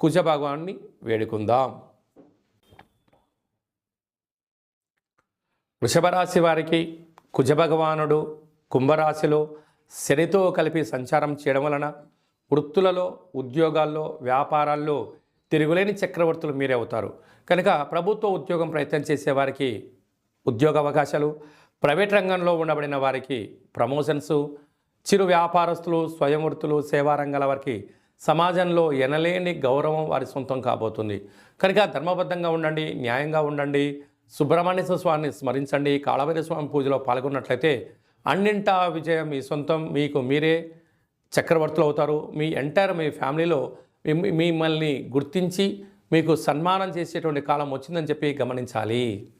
కుజ భగవాన్ని వేడుకుందాం. వృషభరాశి వారికి కుజ భగవానుడు కుంభరాశిలో శనితో కలిపి సంచారం చేయడం వలన వృత్తులలో ఉద్యోగాల్లో వ్యాపారాల్లో తిరుగులేని చక్రవర్తులు మీరే అవుతారు. కనుక ప్రభుత్వ ఉద్యోగం ప్రయత్నం చేసేవారికి ఉద్యోగ అవకాశాలు ప్రైవేట్ రంగంలో ఉండబడిన వారికి ప్రమోషన్స్ చిరు వ్యాపారస్తులు స్వయం వృత్తులు సేవా రంగాల వారికి సమాజంలో ఎనలేని గౌరవం వారి సొంతం కాబోతుంది. కనుక ధర్మబద్ధంగా ఉండండి న్యాయంగా ఉండండి సుబ్రహ్మణ్య స్వామిని స్మరించండి కాళభైర స్వామి పూజలో పాల్గొన్నట్లయితే అన్నింటా విజయం మీ సొంతం మీకు మీరే చక్రవర్తులు అవుతారు. మీ ఎంటైర్ మీ ఫ్యామిలీలో మిమ్మల్ని గుర్తించి మీకు సన్మానం చేసేటువంటి కాలం వచ్చిందని చెప్పి గమనించాలి.